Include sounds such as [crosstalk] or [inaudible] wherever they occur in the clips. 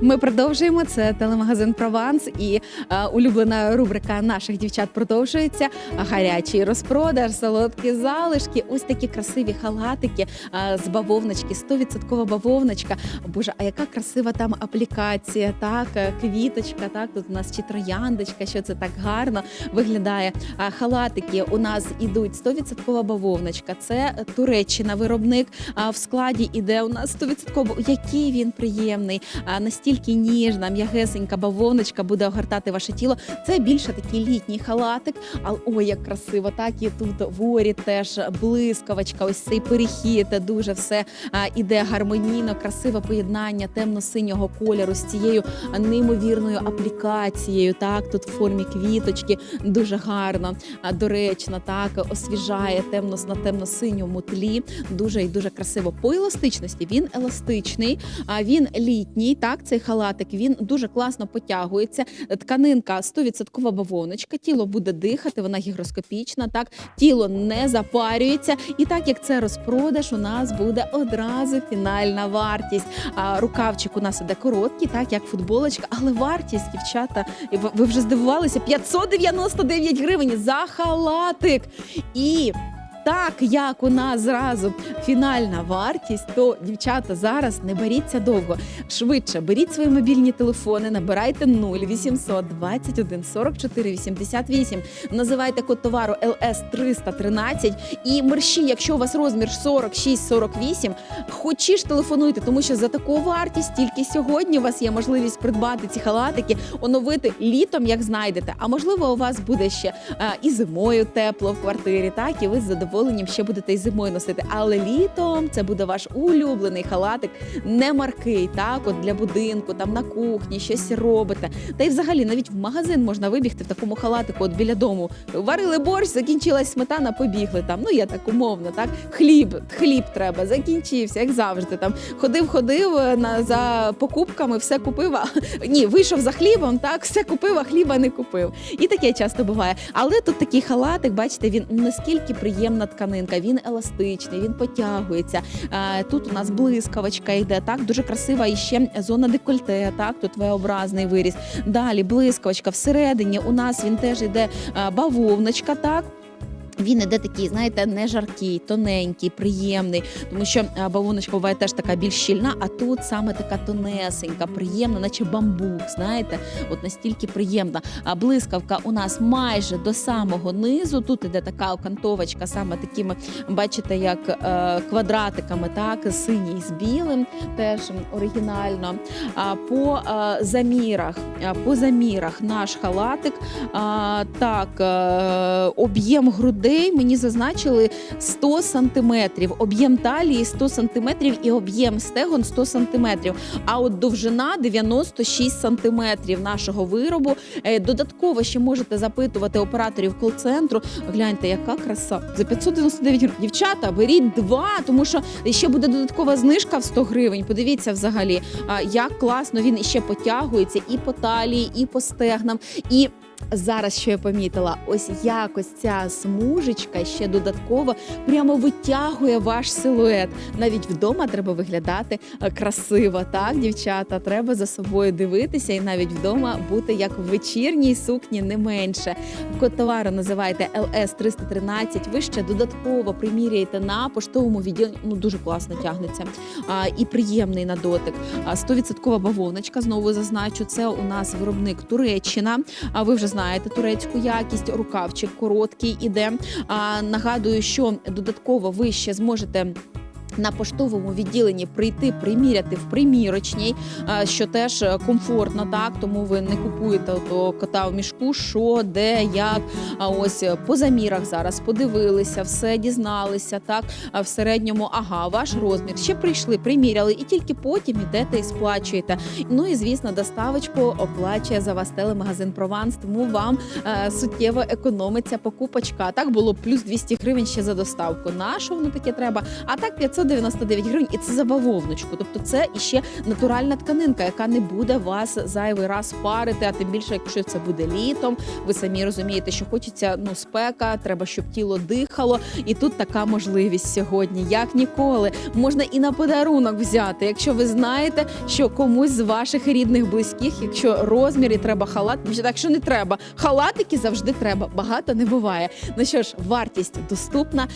Ми продовжуємо. Це телемагазин Прованс і е, улюблена рубрика наших дівчат продовжується. Гарячий розпродаж, солодкі залишки. Ось такі красиві халатики е, з бавовночки, 100% бавовночка. Боже, а яка красива там аплікація, так, е, квіточка, так, тут у нас чи трояндочка, що це так гарно виглядає. А халатики у нас ідуть 100% бавовночка. Це Туреччина виробник. А в складі іде у нас 100%. Який він приємний, настільки ніжна, м'ягесенька бавовночка буде огортати ваше тіло. Це більше такий літній халатик. А ой, як красиво, так і тут ворі теж блискавочка. Ось цей перехід дуже все а, іде гармонійно, красиве поєднання темно-синього кольору з цією неймовірною аплікацією. Так, тут в формі квіточки дуже гарно, доречно, так освіжає темно на темно-синьому тлі. Дуже і дуже красиво. По еластичності він еластичний, а він літній. Так, цей халатик він дуже класно потягується. Тканинка 100% бавовночка, тіло буде дихати, вона гігроскопічна. Так, тіло не запарюється. І так як це розпродаж, у нас буде одразу фінальна вартість. А рукавчик у нас іде короткий, так як футболочка, але вартість, дівчата, ви вже здивувалися, 599 гривень за халатик. І так як у нас зразу фінальна вартість, то дівчата зараз не беріться довго. Швидше беріть свої мобільні телефони, набирайте 0800 21 44 88, називайте код товару LS 313 і мерщі, якщо у вас розмір 46-48, хочі ж телефонуйте, тому що за таку вартість тільки сьогодні у вас є можливість придбати ці халатики, оновити літом, як знайдете. А можливо, у вас буде ще е, і зимою тепло в квартирі, так і ви з ще будете і зимою носити. Але літом це буде ваш улюблений халатик, не маркий, так от для будинку, там на кухні, щось робите. Та й взагалі навіть в магазин можна вибігти в такому халатику, от біля дому. Варили борщ, закінчилась сметана, побігли там. Ну я так умовно, так хліб, хліб треба, закінчився, як завжди. Там ходив, ходив е, на за покупками, все купив. А [laughs] ні, вийшов за хлібом, так все купив, а хліба не купив. І таке часто буває. Але тут такий халатик, бачите, він наскільки приємна тканинка, він еластичний, він потягується. Е, Тут у нас блискавочка йде, так дуже красива і ще зона декольте. Так, тут V-образний виріс. Далі блискавочка. Всередині у нас він теж йде е, бавовночка, так. Він іде такий, знаєте, не жаркий, тоненький, приємний, тому що а, бавовночка буває теж така більш щільна, а тут саме така тонесенька, приємна, наче бамбук. Знаєте, от настільки приємна. А блискавка у нас майже до самого низу. Тут іде така окантовочка, саме такими, бачите, як е, квадратиками, так, синій з білим, теж оригінально. А по е, замірах, по замірах наш халатик, а, так, е, об'єм грудей мені зазначили 100 сантиметрів, об'єм талії 100 сантиметрів і об'єм стегон 100 сантиметрів. А от довжина 96 сантиметрів нашого виробу. Е, Додатково ще можете запитувати операторів кол-центру. Гляньте, яка краса. За 599 гривень. Дівчата, беріть два, тому що ще буде додаткова знижка в 100 гривень. Подивіться взагалі, як класно він іще потягується і по талії, і по стегнам. І Зараз що я помітила, ось якось ця смужечка ще додатково прямо витягує ваш силует. Навіть вдома треба виглядати е, красиво. Так, дівчата, треба за собою дивитися і навіть вдома бути як в вечірній сукні, не менше. Код товару називаєте LS 313. Ви ще додатково приміряєте на поштовому відділенні. Ну дуже класно тягнеться а, і приємний на дотик. А, 100% бавовночка. Знову зазначу, це у нас виробник Туреччина. А ви вже знаєте турецьку якість, рукавчик короткий іде. А, нагадую, що додатково ви ще зможете. На поштовому відділенні прийти приміряти в примірочній, що теж е, комфортно, так тому ви не купуєте ото кота в мішку, що де, як. А ось е, по замірах зараз подивилися, все дізналися. Так в середньому, ага, ваш розмір. Ще прийшли, приміряли, і тільки потім ідете і сплачуєте. Ну і звісно, доставочку оплачує за вас телемагазин Прованс. Тому вам е, суттєво економиться покупочка. Так було плюс 200 гривень ще за доставку. На що воно таке треба? А так 500 199 гривень, і це за бавовночку. Тобто, це іще натуральна тканинка, яка не буде вас зайвий раз парити. А тим більше, якщо це буде літом, ви самі розумієте, що хочеться ну спека, треба, щоб тіло дихало. І тут така можливість сьогодні, як ніколи, можна і на подарунок взяти, якщо ви знаєте, що комусь з ваших рідних близьких, якщо розмір і треба халат, ну, так що не треба. Халатики завжди треба. Багато не буває. Ну що ж, вартість доступна,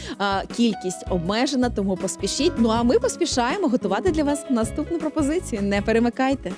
кількість обмежена, тому поспішіть. Ну а ми поспішаємо готувати для вас наступну пропозицію. Не перемикайте.